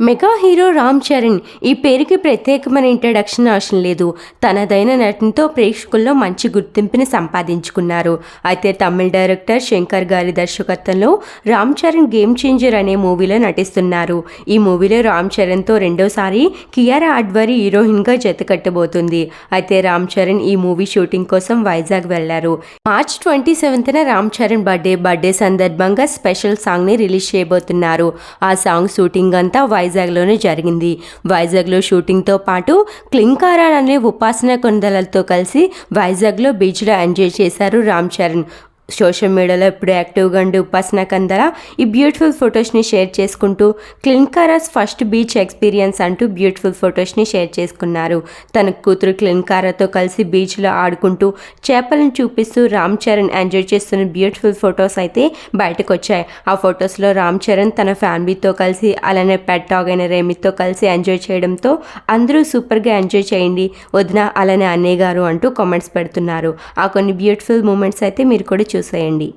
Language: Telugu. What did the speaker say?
మెగా హీరో రామ్ చరణ్ ఈ పేరుకి ప్రత్యేకమైన ఇంట్రడక్షన్ అవసరం లేదు. తనదైన నటనతో ప్రేక్షకుల్లో మంచి గుర్తింపుని సంపాదించుకున్నారు. అయితే తమిళ డైరెక్టర్ శంకర్ గారి దర్శకత్వంలో రామ్ చరణ్ గేమ్ చేంజర్ అనే మూవీలో నటిస్తున్నారు. ఈ మూవీలో రామ్ చరణ్తో రెండోసారి కియారా అడ్వారి హీరోయిన్గా జతకట్టబోతుంది అయితే రామ్ చరణ్ ఈ మూవీ షూటింగ్ కోసం వైజాగ్ వెళ్ళారు. మార్చ్ ట్వంటీ సెవెంత్న రామ్ చరణ్ బర్త్డే బర్త్డే సందర్భంగా స్పెషల్ సాంగ్ని రిలీజ్ చేయబోతున్నారు. ఆ సాంగ్ షూటింగ్ అంతా వైజాగ్లోనే జరిగింది. వైజాగ్లో షూటింగ్తో పాటు క్లింకారా అనే ఉపాసన కొందలతో కలిసి వైజాగ్లో బీచ్లో ఎంజాయ్ చేశారు రామ్ చరణ్. సోషల్ మీడియాలో ఇప్పుడు యాక్టివ్గా ఉండే ఉపాసన కందల ఈ బ్యూటిఫుల్ ఫొటోస్ని షేర్ చేసుకుంటూ క్లిన్కారాస్ ఫస్ట్ బీచ్ ఎక్స్పీరియన్స్ అంటూ బ్యూటిఫుల్ ఫొటోస్ని షేర్ చేసుకున్నారు. తన కూతురు క్లిన్కారాతో కలిసి బీచ్లో ఆడుకుంటూ చేపలను చూపిస్తూ రామ్ చరణ్ ఎంజాయ్ చేస్తున్న బ్యూటిఫుల్ ఫొటోస్ అయితే బయటకు వచ్చాయి ఆ ఫొటోస్లో రామ్ చరణ్ తన ఫ్యామిలీతో కలిసి అలానే పెట్ డాగ్ అయిన రేమితో కలిసి ఎంజాయ్ చేయడంతో అందరూ సూపర్గా ఎంజాయ్ చేయండి వదిన అలానే అన్నయ్య గారు అంటూ కామెంట్స్ పెడుతున్నారు. ఆ కొన్ని బ్యూటిఫుల్ మూమెంట్స్ అయితే మీరు కూడా చూసేయండి.